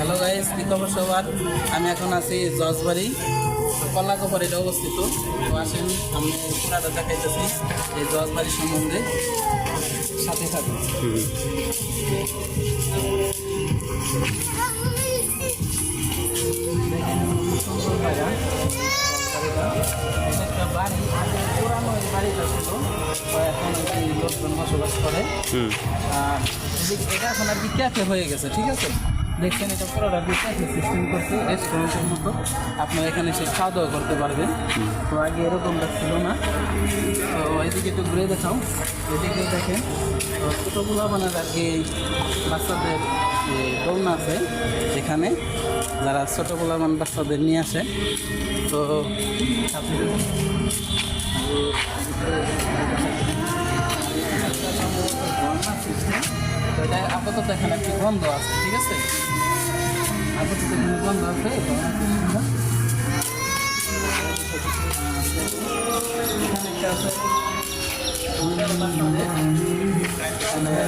Hello guys কি খবর সবার? আমি এখন আছি জজবাড়ি কল্লাকপার এটা অবস্থিত। তো আসেন আমি পুরাটা দেখাইতেছি এই জজবাড়ি সম্বন্ধে। সাথে সাথে একটা বাড়ি আগে পুরানো এই বাড়িটা ছিল। এখন লোকজন বসবাস করে। আর এটা এখন আর কি ক্যাফে হয়ে গেছে ঠিক আছে? দেখছেন, এটা দিয়ে সিস্টেম করছে রেস্টুরেন্টের মতো। আপনারা এখানে এসে খাওয়া দাওয়া করতে পারবেন। তো আগে এরকমটা ছিল না। তো এদিকে একটু ঘুরে দেখাও। এদিকে দেখেন, তো ছোটোগুলো মানে আর কি বাচ্চাদের দোলনা আছে, এখানে যারা ছোটোগুলো মানে বাচ্চাদের নিয়ে আসে। তো আপাতত এখানে একটি গন্ধ আছে, ঠিক আছে? আপাতত এখানে আছে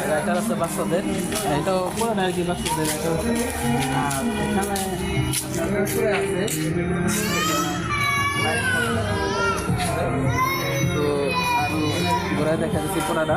রাইটার আছে বাচ্চাদের এটাও পুরো আর কি বাচ্চাদের এটা আর এখানে আছে তো আরও ঘোরা দেখা যাচ্ছে পুরাটা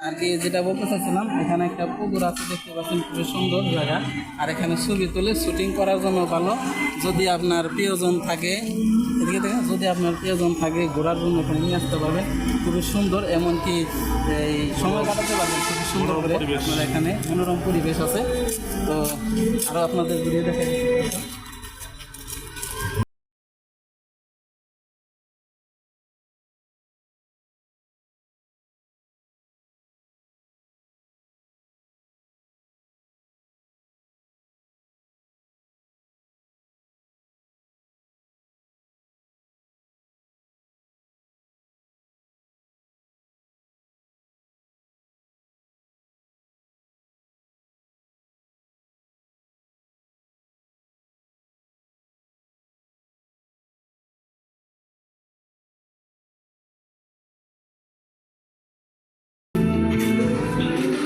আর কি যেটা বলতে চাচ্ছিলাম এখানে একটা পুকুর আছে, দেখতে পাচ্ছেন, খুবই সুন্দর জায়গা। আর এখানে ছবি তুলে শুটিং করার জন্য ভালো। যদি আপনার প্রিয়জন থাকে, এদিকে দেখেন, যদি আপনার প্রিয়জন থাকে, ঘোরার জন্য এখানে নিয়ে আসতে পারবেন খুবই সুন্দর, এমনকি এই সময় কাটাতে পারবেন, খুবই সুন্দর করে। আপনার এখানে মনোরম পরিবেশ আছে। তো আরও আপনাদের ঘুরিয়ে দেখা